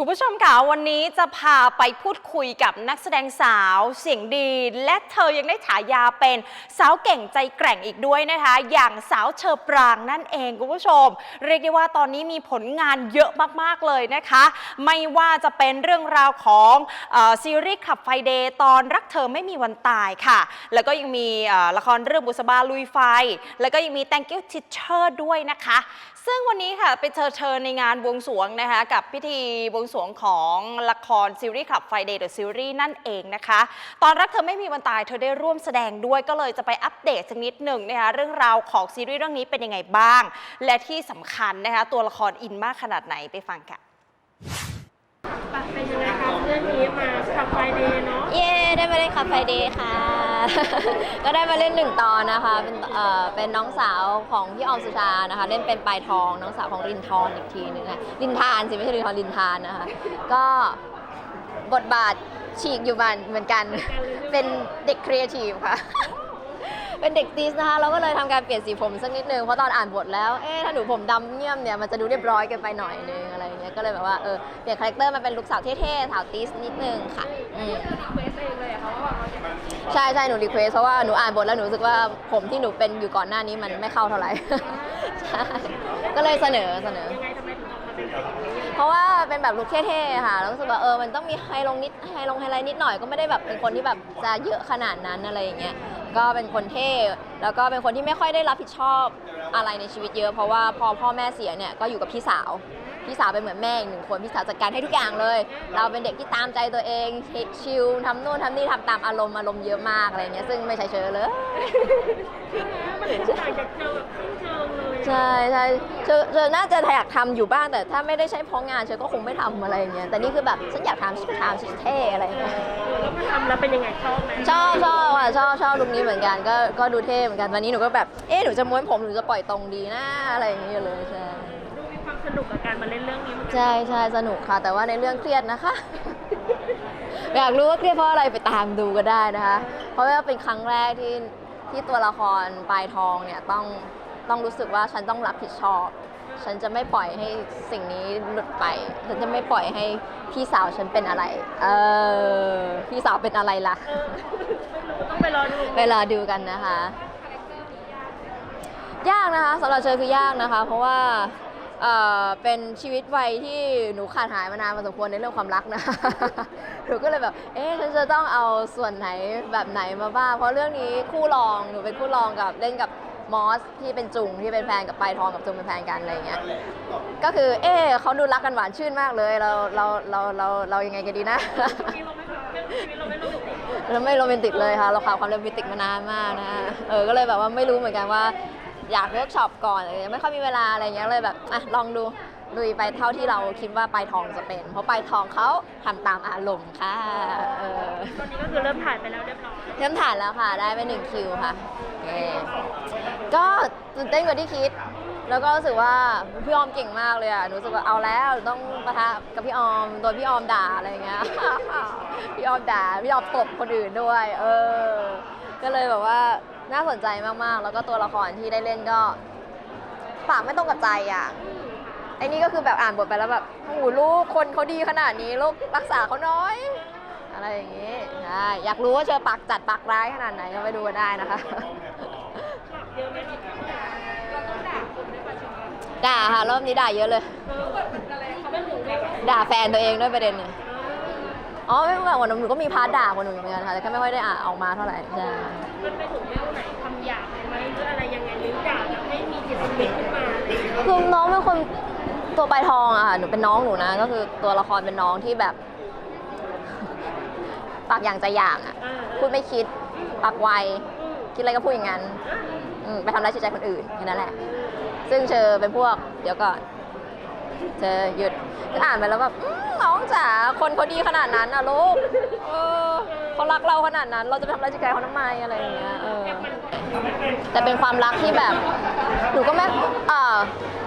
คุณผู้ชมค่ะวันนี้จะพาไปพูดคุยกับนักแสดงสาวเสียงดี และเธอยังได้ฉายาเป็นสาวเก่งใจแกร่งอีกด้วยนะคะ อย่างสาวเชอปรางนั่นเองคุณผู้ชม เรียกได้ว่าตอนนี้มีผลงานเยอะมากๆเลยนะคะ ไม่ว่าจะเป็นเรื่องราวของอซีรีส์ขับไฟเดย์ตอนรักเธอไม่มีวันตายค่ะ แล้วก็ยังมีละครเรื่องบุษบาลุยไฟ แล้วก็ยังมี Thank you Teacher ด้วยนะคะ ซึ่งวันนี้ค่ะไปเจอเธอในงานบวงสรวงนะคะกับพิธีบวงสรวงของละครซีรีส์ขับ Friday the Series นั่นเองนะคะ ตอนรักเธอไม่มีวันตายเธอได้ร่วมแสดงด้วยก็เลยจะไปอัปเดตสักนิดหนึ่งนะคะเรื่องราวของซีรีส์เรื่องนี้เป็นยังไงบ้าง และที่สำคัญนะคะตัวละครอินมากขนาดไหนไปฟังค่ะเป็นยังไงคะเรื่องนี้มาขับไฟเดย์เนาะเย้ได้มาเล่นคาเฟ่เดย์ค่ะ ก็ได้มาเล่นหนึ่งตอนนะคะ เป็นเอ่อเป็นน้องสาวของพี่ออมสุชานะคะ เล่นเป็นปลายทองน้องสาวของรินทรอีกทีหนึ่งนะรินทานสิไม่ใช่รินทรรินทานนะคะ ก็บทบาทฉีกอยู่มันเหมือนกัน เป็นเด็กครีเอทีฟค่ะ เป็นเด็กติสนะคะเราก็เลยทำการเปลี่ยนสีผมสักนิดนึงเพราะตอนอ่านบทแล้วเอ๊ะถ้าหนูผมดำเงียบเนี่ยมันจะดูเรียบร้อยเกันไปหน่อยนึงอะไรอย่างเงี้ยก็เลยแบบว่าเออเปลี่ยนคาแรคเตอร์มาเป็นลูกสาวเท่ๆสาวติสนิดนึงค่ะอืมเควสเองเลยอะค่ะว่าแบบเราจะใช่ใช่หนูรีเควสเพราะว่าหนูอ่านบทแล้วหนูรู้สึกว่าผมที่หนูเป็นอยู่ก่อนหน้านี้มันไม่เข้าเท่าไหร่ใช่ก็เลยเสนอเสนอ เป็นแบบนี้เพราะว่าเป็นแบบลุคเท่ๆค่ะแล้วรู้สึกว่าเออมันต้องมีไฮลงนิดไฮลงไฮไลท์นิดหน่อยก็ไม่ได้แบบเป็นคนที่แบบจะเยอะขนาดนั้นอะไรอย่างเงี้ยก็เป็นคนเท่แล้วก็เป็นคนที่ไม่ค่อยได้รับผิดชอบอะไรในชีวิตเยอะ เพราะว่าพอพ่อแม่เสียเนี่ยก็อยู่กับพี่สาวพี่สาวเป็นเหมือนแม่อีกหนึ่งคนพี่สาวจัดการให้ทุกอย่างเลย เราเป็นเด็กที่ตามใจตัวเองชิลทำนู่นทำนี่ทำตามอารมณ์อารมณ์เยอะมากอะไรอย่างเงี้ยซึ่งไม่ใช่เชอเลยมันต่างจากเจอแบบสิ้นเชิงเลย ใช่ใช่เชอเชอน่าจะอยากทำอยู่บ้างแต่ถ้าไม่ได้ใช้เพราะงานเชอก็คงไม่ทำอะไรอย่างเงี้ยแต่นี่คือแบบฉันอยากทำฉันทำฉันเท่อะไรอย่างเงี้ยแล้วมาทำแล้วเป็นยังไงชอบไหมชอบชอบอะชอบชอบลุคนี้เหมือนกันก็ก็ดูเท่เหมือนกันวันนี้หนูก็แบบเอ๊ะหนูจะม้วนผมหนูจะปล่อยตรงดีนะอะไรอย่างเงี้ยเลยใช่ดูมีความสนุกกับการมาเล่นเรื่องนี้เหมือนกัใช่ใช่สนุกค่ะ แต่ว่าในเรื่องเครียดนะคะ อยากรู้ว่าเครียดเพราะอะไรไปตามดูก็ได้นะคะ เพราะว่าเป็นครั้งแรกที่ที่ตัวละครปลายทองเนี่ยต้อง ต้องรู้สึกว่าฉันต้องรับผิดชอบ ฉันจะไม่ปล่อยให้สิ่งนี้หลุดไป ฉันจะไม่ปล่อยให้พี่สาวฉันเป็นอะไร เออ พี่สาวเป็นอะไรล่ะ ต้องไปรอดูไปรอดูกันนะคะ ยากนะคะสำหรับเชอคือยากนะคะ เพราะว่าเอ่อเป็นชีวิตวัยที่หนูขาดหายมานานพอสมควรในเรื่องความรักนะ หนูก็เลยแบบ เอ๊ะฉันจะต้องเอาส่วนไหนแบบไหนมาบ้าง เพราะเรื่องนี้คู่รอง หนูเป็นคู่รองกับเล่นกับ มอสที่เป็นจุงที่เป็นแฟนกับปลายทองกับจุงเป็นแฟนกันอะไรอย่างเงี้ย ก็คือเอ๊ะเขาดูรักกันหวานชื่นมากเลย เราเราเราเราเรายังไงกันดีนะมีเราไม่ทำเรื่องชีวิตเราไม่โรแมนติกเราไม่โรแมนติกเลยค่ะ เราขาดความโรแมนติกมานานมากนะเออก็เลยแบบว่าไม่รู้เหมือนกันว่าอยากเวิร์กช็อปก่อนแต่ยังไม่ค่อยมีเวลาอะไรเงี้ยเลยแบบอะลองดู ลุยไปเท่าที่เราคิดว่าปลายทองจะเป็น เพราะปลายทองเขาทำตามอารมณ์ค่ะเออตอนนี้ก็คือเริ่มถ่ายไปแล้วเรียบร้อยเริ่มถ่ายแล้วค่ะได้ไปหนึ่งคิวค่ะเออก็ตื่นเต้นกว่าที่คิด แล้วก็รู้สึกว่าพี่ออมเก่งมากเลยอะหนูรู้สึกว่าเอาแล้วต้องปะทะกับพี่ออมโดนพี่ออมด่าอะไรอย่างเงี้ยพี่ออมด่าพี่ออมตบคนอื่นด้วย เออ ก็เลยแบบว่าน่าสนใจมากๆ แล้วก็ตัวละครที่ได้เล่นก็ปากไม่ตรงกับใจอะ ไอ้นี่ก็คือแบบอ่านบทไปแล้วแบบโอ้โหลูกคนเขาดีขนาดนี้ลูกรักษาเขาน้อย อะไรอย่างงี้ใช่อยากรู้ว่าเจอปากจัดปากร้ายขนาดไหนก็ไปดูกันได้นะคะเยอะไหมเราต้องด่าคนด้วยป่ะใช่ไหมด่าค่ะรอบนี้ด่าเยอะเลยเอออะไรเขาไม่ถึงเลย ด่าแฟนตัวเองด้วยประเด็นเนี่ยอ๋อไม่เหมือนวันหนูก็มีพาร์ทด่าคนหนูเหมือนกันค่ะแต่แค่ไม่ค่อยได้อ่านออกมาเท่าไหร่ใช่มันไปถึงเรื่องไหนคำหยาบไหมหรืออะไรยังไงหรือด่าแบบให้มีจิตสำนึกขึ้นมาอะไรอย่างเงี้ยคือน้องเป็นคน ตัวปลายทองอะค่ะหนูเป็นน้องหนูนะ ก็คือตัวละครเป็นน้องที่แบบ ปากอย่างใจอย่างอะเออพูดไม่คิดปากไวอืมคิดอะไรก็พูดอย่างนั้นอืมไปทำร้ายจิตใจคนอื่นแค่นั้นแหละ ซึ่งเชอเป็นพวก เดี๋ยวก่อนเชอหยุดคืออ่านไปแล้วแบบอื้อน้องจ๋าคนเขาดีขนาดนั้นนะลูกเออ เขารักเราขนาดนั้น เราจะไปทำร้ายจิตใจเขาทำไมอะไรอย่างเงี้ยเออแต่เป็นความรักที่แบบหนูก็ไม่เอ่อ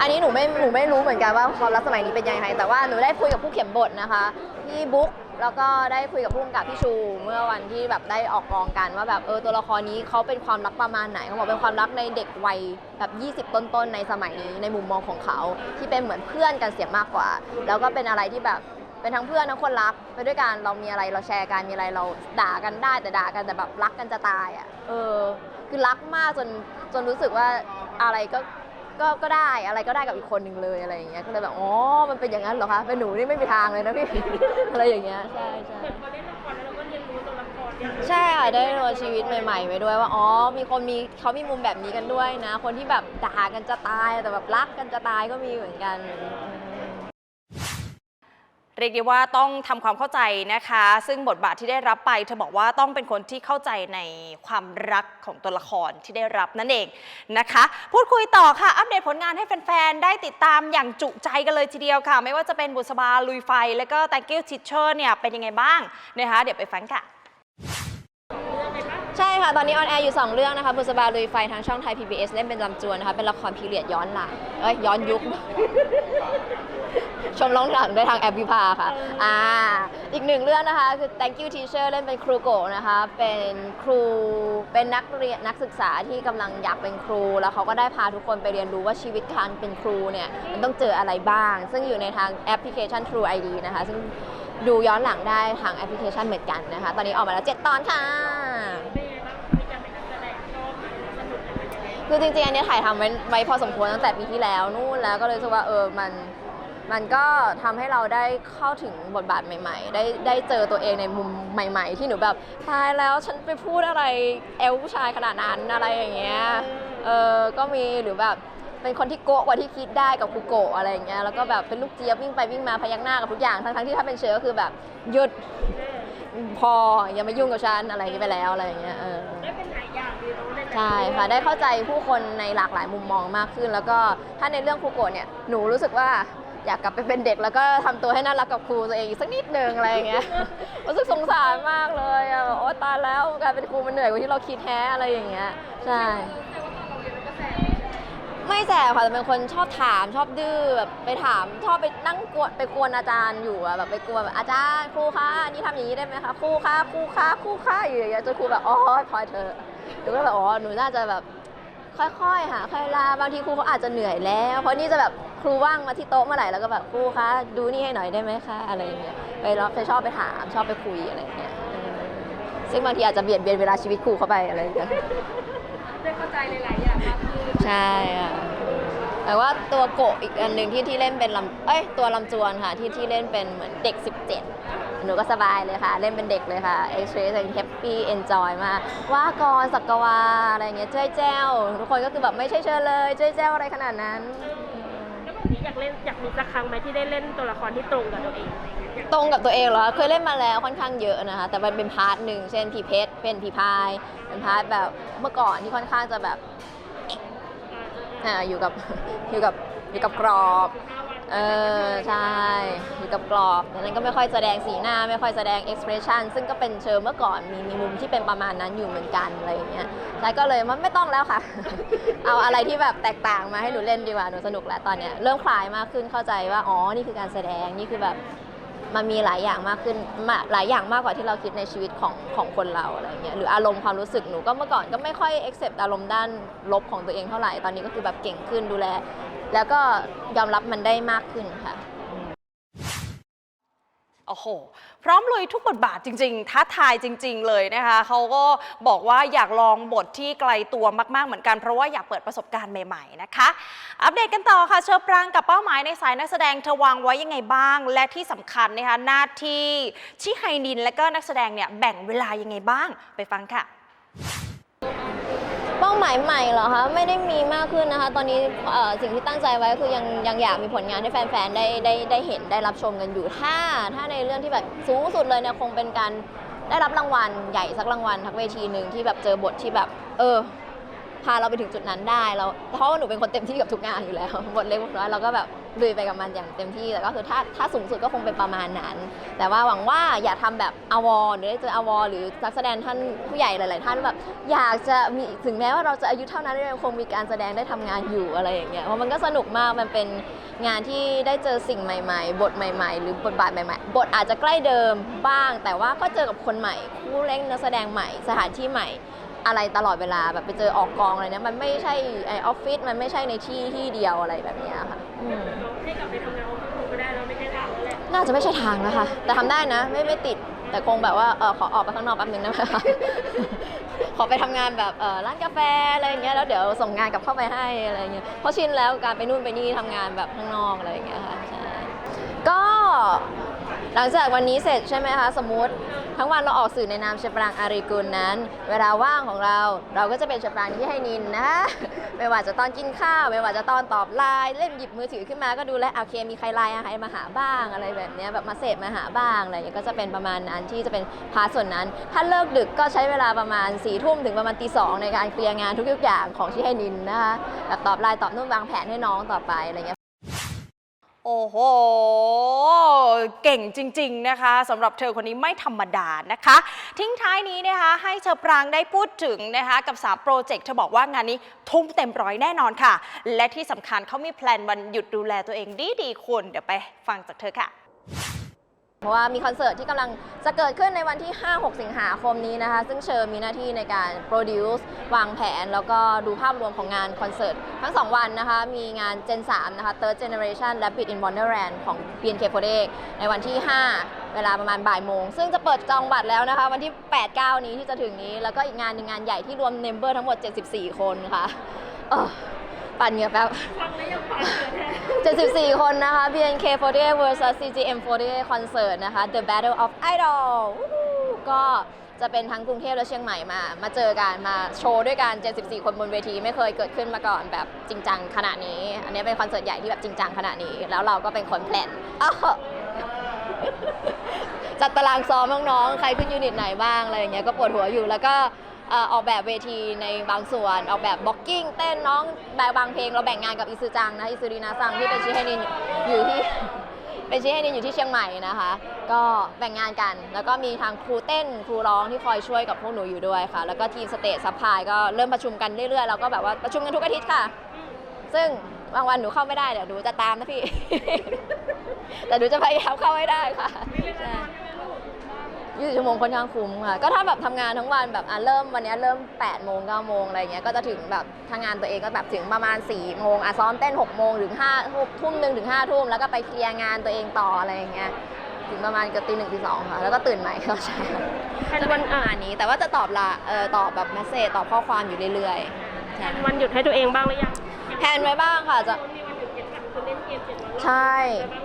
อันนี้หนูไม่หนูไม่รู้เหมือนกันว่าความรักสมัยนี้เป็นยังไงแต่ว่าหนูได้คุยกับผู้เขียนบทนะคะพี่บุ๊กแล้วก็ได้คุยกับผู้กำกับพี่ชู เมื่อวันที่แบบได้ออกกองกันว่าแบบเออตัวละครนี้เขาเป็นความรักประมาณไหนเขาบอกเป็นความรักในเด็กวัยแบบ 20 ต้นๆในสมัยนี้ในมุมมองของเขาที่เป็นเหมือนเพื่อนกันเสียมากกว่า แล้วก็เป็นอะไรที่แบบ เป็นทั้งเพื่อนทั้งคนรักไปด้วยกันเรามีอะไรเราแชร์กันมีอะไรเราด่ากันได้แต่ด่ากันแต่แบบรักกันจะตายอะเออ คือรักมากจนจนรู้สึกว่าอะไรก็ก็ก็ได้อะไรก็ได้กับอีกคนหนึ่งเลยอะไรอย่างเงี้ยก็เลยแบบอ๋อมันเป็นอย่างนั้นเหรอคะเป็นหนูนี่ไม่มีทางเลยนะพี่ อะไรอย่างเงี้ยใช่ใช่เหมือนพอเล่นละครแล้วเราก็เรียนรู้ตัวละครเนี่ยใช่ค่ะได้รู้ชีวิตใหม่ๆไปด้วยว่าอ๋อมีคนมีเขามีมุมแบบนี้กันด้วยนะ คนที่แบบด่ากันจะตายแต่แบบรักกันจะตายก็มีเหมือนกัน เรียกได้ว่าต้องทำความเข้าใจนะคะ ซึ่งบทบาทที่ได้รับไปเธอบอกว่าต้องเป็นคนที่เข้าใจในความรักของตัวละครที่ได้รับนั่นเองนะคะ พูดคุยต่อค่ะ อัปเดตผลงานให้แฟน ๆ ได้ติดตามอย่างจุใจกันเลยทีเดียวค่ะ ไม่ว่าจะเป็นบุษบาลุยไฟ แล้วก็ Thank you Teacher เนี่ยเป็นยังไงบ้างนะคะ เดี๋ยวไปฟังค่ะ ใช่ค่ะ ตอนนี้ออนแอร์อยู่ 2 เรื่องนะคะบุษบาลุยไฟทางช่องไทย PBS เล่นเป็นลำจวนนะคะ เป็นละครพีเรียดย้อนหลังเอ้ยย้อนยุค ชมร้องหลังได้ทางแอปวิภาค่ะ อ่า อีกหนึ่งเรื่องนะคะ คือ Thank you Teacher เล่นเป็นครูโกะนะคะ เป็นครูเป็นนักเรียนนักศึกษาที่กำลังอยากเป็นครู แล้วเขาก็ได้พาทุกคนไปเรียนรู้ว่าชีวิตการเป็นครูเนี่ยมันต้องเจออะไรบ้าง ซึ่งอยู่ในทางแอปพลิเคชัน True ID นะคะ ซึ่งดูย้อนหลังได้ทางแอปพลิเคชันเหมือนกันนะคะ ตอนนี้ออกมาแล้ว 7 ตอนค่ะ คือจริงๆ อันนี้ถ่ายทำไว้ไว้พอสมควรตั้งแต่ปีที่แล้วนู่นแล้วก็เลยรู้สึกว่าเออมันมันก็ทำให้เราได้เข้าถึงบทบาทใหม่ ๆ ได้ได้เจอตัวเองในมุมใหม่ ๆ ที่หนูแบบตายแล้วฉันไปพูดอะไรเอลผู้ชายขนาดนั้นอะไรอย่างเงี้ยเออก็มีหรือแบบเป็นคนที่โกะกว่าที่คิดได้กับคูโกะอะไรอย่างเงี้ยแล้วก็แบบเป็นลูกเจี๊ยบวิ่งไปวิ่งมาพยักหน้ากับทุกอย่างทั้งๆที่ถ้าเป็นเชอก็คือแบบหยุดพออย่ามายุ่งกับฉันอะไรอย่างเงี้ยไปแล้วอะไรอย่างเงี้ยเออ ใช่ค่ะได้เข้าใจผู้คนในหลากหลายมุมมองมากขึ้น แล้วก็ถ้าในเรื่องครูโกะเนี่ยหนูรู้สึกว่าอยากกลับไปเป็นเด็กแล้วก็ทำตัวให้น่ารักกับครูตัวเองอีกสักนิดนึงอะไรอย่างเงี้ยรู้สึกสงสารมากเลยอะโอ้ตายแล้วการเป็นครูมันเหนื่อยกว่าที่เราคิดแท้อะไรอย่างเงี้ยใช่ไม่แสบค่ะแต่เป็นคนชอบถามชอบดื้อแบบไปถามชอบไปนั่งกวนไปกวนอาจารย์อยู่อะแบบไปกวนแบบอาจารย์ครูคะนนี้ทำอย่างนี้ได้ไหมคะครูคะครูคะครูคะอยู่อย่างเงี้ยจนครูแบบอ๋อพอเธอ หนูก็แบบอ๋อหนูน่าจะแบบค่อยๆหาค่อยลาบางทีครูเขาอาจจะเหนื่อยแล้ว เพราะนี่จะแบบครูว่างมาที่โต๊ะเมื่อไหร่แล้วก็แบบครูคะดูนี่ให้หน่อยได้ไหมคะอะไรอย่างเงี้ยไปรอบไปชอบไปถามชอบไปคุยอะไรอย่างเงี้ยซึ่งบางทีอาจจะเบียดเบียนเวลาชีวิตครูเข้าไปอะไรอย่างเงี้ยได้เข้าใจหลายๆอย่างมากขึ้นใช่ค่ะแต่ว่าตัวโกะอีกอันหนึ่งที่ที่เล่นเป็นลำเอ้ยตัวลำจวนค่ะที่ที่เล่นเป็นเหมือนเด็ก 17 หนูก็สบายเลยค่ะ เล่นเป็นเด็กเลยค่ะเอ็กซ์เพรสแฮปปี้เอนจอยมาก ว่ากรสักกวาอะไรอย่างเงี้ยเจ้ยแจ้วทุกคนก็คือแบบไม่ใช่เชิญเลยเจ้ยแจ้วอะไรขนาดนั้นแล้วแบบนี้อยากเล่นอยากมีสักครั้งไหมที่ได้เล่นตัวละครที่ตรงกับตัวเองอะไรอย่างเงี้ยอยากตรงกับตัวเองเหรอ เคยเล่นมาแล้วค่อนข้างเยอะนะคะ แต่มันเป็นพาร์ทหนึ่ง เช่นพีเพชร เป็นพีพาย เป็นพาร์ทแบบเมื่อก่อนที่ค่อนข้างจะแบบ อ่า อยู่กับ อยู่กับ อยู่กับกรอบ เออใช่อยู่กับกรอบดังนั้นก็ไม่ค่อยแสดงสีหน้าไม่ค่อยแสดง expression ซึ่งก็เป็นเชิงเมื่อก่อนมีมีมุมที่เป็นประมาณนั้นอยู่เหมือนกันอะไรอย่างเงี้ยแล้วก็เลยมันไม่ต้องแล้วค่ะ เอาอะไรที่แบบแตกต่างมาให้หนูเล่นดีกว่าหนูสนุกแล้วตอนเนี้ยเริ่มคลายมากขึ้นเข้าใจว่าอ๋อนี่คือการแสดงนี่คือแบบมันมีหลายอย่างมากขึ้นมาหลายอย่างมากกว่าที่เราคิดในชีวิตของของคนเราอะไรเงี้ยหรืออารมณ์ความรู้สึกหนูก็เมื่อก่อนก็ไม่ค่อย accept อารมณ์ด้านลบของตัวเองเท่าไหร่ตอนนี้ก็คือแบบเก่งขึ้นดูแล แล้วก็ยอมรับมันได้มากขึ้นค่ะ โอ้โห พร้อมลุยทุกบทบาทจริง ๆ ท้าทายจริง ๆ เลยนะคะ เขาก็บอกว่าอยากลองบทที่ไกลตัวมาก ๆ เหมือนกัน เพราะว่าอยากเปิดประสบการณ์ใหม่ ๆ นะคะ อัปเดตกันต่อค่ะ เชอปรางกับเป้าหมายในสายนักแสดงเธอวางไว้ยังไงบ้าง และที่สำคัญนะคะหน้าที่ชิไฮนินและก็นักแสดงเนี่ยแบ่งเวลายังไงบ้างไปฟังค่ะ เป้าหมายใหม่เหรอคะไม่ได้มีมากขึ้นนะคะ ตอนนี้เอ่อสิ่งที่ตั้งใจไว้คือยังยังอยากมีผลงานให้แฟนๆได้ได้ได้เห็นได้รับชมกันอยู่ถ้า ถ้าในเรื่องที่แบบสูงสุดเลยเนี่ยคงเป็นการได้รับรางวัลใหญ่สักรางวัลทักเวทีหนึ่งที่แบบเจอบทที่แบบ เออ พาเราไปถึงจุดนั้นได้แล้วเพราะว่าหนูเป็นคนเต็มที่กับทุกงานอยู่แล้วบทเล็กบทน้อยเราก็แบบลุยไปกับมันอย่างเต็มที่แต่ก็คือถ้าถ้าสูงสุดก็คงเป็นประมาณนั้น แต่ว่าหวังว่าอย่าทำแบบอวอหรือได้เจออวอหรือนักแสดงท่านผู้ใหญ่หลาย ๆ ท่านแบบอยากจะมีถึงแม้ว่าเราจะอายุเท่านั้นยังคงมีการแสดงได้ทำงานอยู่อะไรอย่างเงี้ยเพราะมันก็สนุกมากมันเป็นงานที่ได้เจอสิ่งใหม่ ๆ บทใหม่ ๆ หรือบทบาทใหม่ ๆ บทอาจจะใกล้เดิมบ้าง แต่ว่าก็เจอกับคนใหม่ คู่เล่นนักแสดงใหม่สถานที่ใหม่ อะไรตลอดเวลาแบบไปเจอออกกองอะไรเนี่ยมันไม่ใช่ไอออฟฟิศมันไม่ใช่ในที่ที่เดียวอะไรแบบเนี้ยค่ะอืมให้กลับไปทำงานออฟฟิศไม่ได้เราไม่ใช่ทางแล้วแหละน่าจะไม่ใช่ทางแล้วค่ะแต่ทำได้นะ ไม่ไม่ติดแต่คงแบบว่าเออขอออกไปข้างนอกแป๊บนึงได้ไหมคะขอไปทำงานแบบเออร้านกาแฟอะไรอย่างเงี้ยแล้วเดี๋ยวส่งงานกลับเข้าไปให้อะไรอย่างเงี้ยเพราะชินแล้วการไปนู่นไปนี่ทำงานแบบข้างนอกอะไรอย่างเงี้ยค่ะใช่ก็ หลังจากวันนี้เสร็จใช่ไหมคะสมมติ ทั้งวันเราออกสื่อในนามเชฟปรางอารีกุลนั้น เวลาว่างของเราเราก็จะเป็นเชฟปรางที่ให้นินนะ ไม่ว่าจะตอนกินข้าว ไม่ว่าจะตอนตอบไลน์เล่นหยิบมือถือขึ้นมาก็ดูแลโอเคมีใครไลน์อะไรมาหาบ้างอะไรแบบนี้แบบมาเสพมาหาบ้างอะไรอย่างเงี้ยก็จะเป็นประมาณนั้นที่จะเป็นพาร์ทส่วนนั้น ถ้าเลิกดึกก็ใช้เวลาประมาณ4ี่ทุ่มถึงประมาณตีสองในการเคลียร์งานทุกๆอย่างของที่ให้นินนะคะแบบตอบไลน์ตอบนู่นวางแผนให้น้องต่อไปอะไรเงี้ย โอ้โห เก่งจริง ๆ นะคะสำหรับเธอคนนี้ไม่ธรรมดานะคะ ทิ้งท้ายนี้นะคะ ให้เชอปรางได้พูดถึงนะคะกับสามโปรเจกต์เธอบอกว่างานนี้ทุ่มเต็มร้อยแน่นอนค่ะ และที่สำคัญเขามีแพลนวันหยุดดูแลตัวเองดีๆคุณเดี๋ยวไปฟังจากเธอค่ะ เพราะว่ามีคอนเสิร์ตที่กำลังจะเกิดขึ้นในวันที่ 5-6 สิงหาคมนี้นะคะ ซึ่งเชิญมีหน้าที่ในการโปรดิวซ์วางแผน แล้วก็ดูภาพรวมของงานคอนเสิร์ตทั้ง 2 วันนะคะ มีงาน Gen 3 นะคะ Third Generation Rapid in Wonderland ของ BNK48 ในวันที่ 5 เวลาประมาณบ่ายโมง ซึ่งจะเปิดจองบัตรแล้วนะคะ วันที่ 8-9 นี้ที่จะถึงนี้ แล้วก็อีกงานหนึ่งงานใหญ่ที่รวมเมมเบอร์ทั้งหมด 74 คนค่ะ ปั่นเหงื่อแป๊บฟังแล้วยังฟังเกินแท้74 คนนะคะ BNK48 vs CGM48 Concert นะคะ The Battle of Idol วู้ฮู้ก็จะเป็นทั้งกรุงเทพและเชียงใหม่มา มาเจอกันมาโชว์ด้วยกัน 74 คนบนเวทีไม่เคยเกิดขึ้นมาก่อนแบบจริงจังขนาดนี้ อันนี้เป็นคอนเสิร์ตใหญ่ที่แบบจริงจังขนาดนี้ แล้วเราก็เป็นคนแพลนอ้าวจัดตารางซ้อมน้องๆ ใครขึ้นยูนิตไหนบ้างอะไรอย่างเงี้ยก็ปวดหัวอยู่แล้วก็เออออกแบบเวทีในบางส่วน ออกแบบบ็อกกิ้งเต้นน้องแบบบางเพลงเราแบ่งงานกับอิซูจังนะอิซูรีนาซังที่เป็นชิเฮนินอยู่ที่เป็นชิเฮนินอยู่ที่เชียงใหม่นะคะ ก็แบ่งงานกัน แล้วก็มีทางครูเต้นครูร้องที่คอยช่วยกับพวกหนูอยู่ด้วยค่ะ แล้วก็ทีมสเตจซัพพลายก็เริ่มประชุมกันเรื่อยๆแล้วก็แบบว่าประชุมกันทุกอาทิตย์ค่ะ ซึ่งบางวันหนูเข้าไม่ได้เดี๋ยวหนูจะตามนะพี่ แต่หนูจะพยายามเข้าให้ได้ค่ะ ใช่ยี่สิบชั่วโมงค่อนข้างคุ้มค่ะ ก็ถ้าแบบทำงานทั้งวันแบบอะเริ่มวันเนี้ยเริ่ม8ปดโมงเก้าโมงอะไรเงี้ย ก็จะถึงแบบทำงานตัวเองก็แบบถึงประมาณ4ี่โมงอะซ้อมเต้น6กโมงถึงห้าทุ่มหนึ่งถึงห้าทุ่มแล้วก็ไปเคลียร์งานตัวเองต่ออะไรอย่างเงี้ย ถึงประมาณเกับตีหนึ่งตีสองค่ะ แล้วก็ตื่นใหม่ก็ใช่แผนจะวัเป็นนประมาณนี้ แต่ว่าจะตอบละเอ่อตอบแบบเมสเซจตอบข้อความอยู่เรื่อยๆแผใช่นวันหยุดให้ตัวเองบ้างหรือยังแพลนไว้บ้างค่ะจะมีวันหยุดเจ็ดวันคือเล่นเกมเจ็ดวันรอบใช่บ้างหรือยัง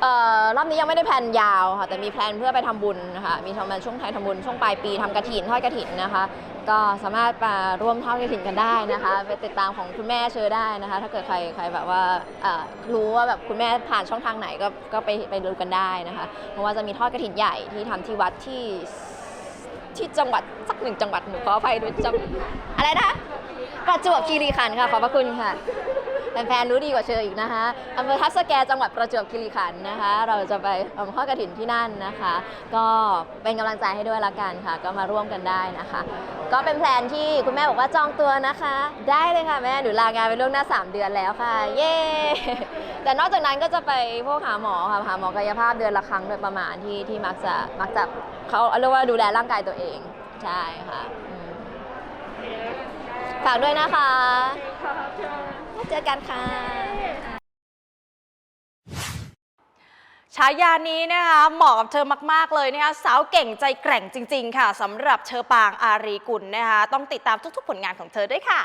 เอ่อรอบนี้ยังไม่ได้แพลนยาวค่ะแต่มีแพลนเพื่อไปทำบุญนะคะมีทำมาช่วงท้ายทำบุญช่วงปลายปีทำกระถินทอดกระถินนะคะ ก็สามารถมาร่วมทอดกระถินกันได้นะคะ ไปติดตามของคุณแม่เชอได้นะคะ ถ้าเกิดใครใครแบบว่ารู้ว่าแบบคุณแม่ผ่านช่องทางไหนก็ก็ไปไปดูกันได้นะคะ เพราะว่าจะมีทอดกระถินใหญ่ที่ทำที่วัดที่ที่จังหวัดสักหนึ่งจังหวัดหนูขออภัยด้วยจำอะไรนะคะประจวบคีรีขันธ์ค่ะขอบพระคุณค่ะ แฟนๆรู้ดีกว่าเชออีกนะคะอำเภอทับสแกจังหวัดประจวบคีรีขันธ์นะคะ เราจะไปเอาทอดกระถินที่นั่นนะคะ ก็เป็นกำลังใจให้ด้วยละกันค่ะ ก็มาร่วมกันได้นะคะ ก็เป็นแพลนที่คุณแม่บอกว่าจองตัวนะคะ ได้เลยค่ะแม่หนูลางานไปล่วงหน้า 3 เดือนแล้วค่ะ เย้แต่นอกจากนั้นก็จะไปพวกหาหมอค่ะหาหมอกายภาพเดือนละครั้งโดยประมาณที่ที่มักจะมักจะเขาเรียกว่าดูแลร่างกายตัวเองใช่ค่ะ ฝากด้วยนะคะ เจอกันค่ะฉายานี้นะคะเหมาะกับเธอมาก ๆ เลยนะคะสาวเก่งใจแกร่งจริง ๆ ค่ะสำหรับเชอปางอารีกุลนะคะต้องติดตามทุก ๆ ผลงานของเธอด้วยค่ะ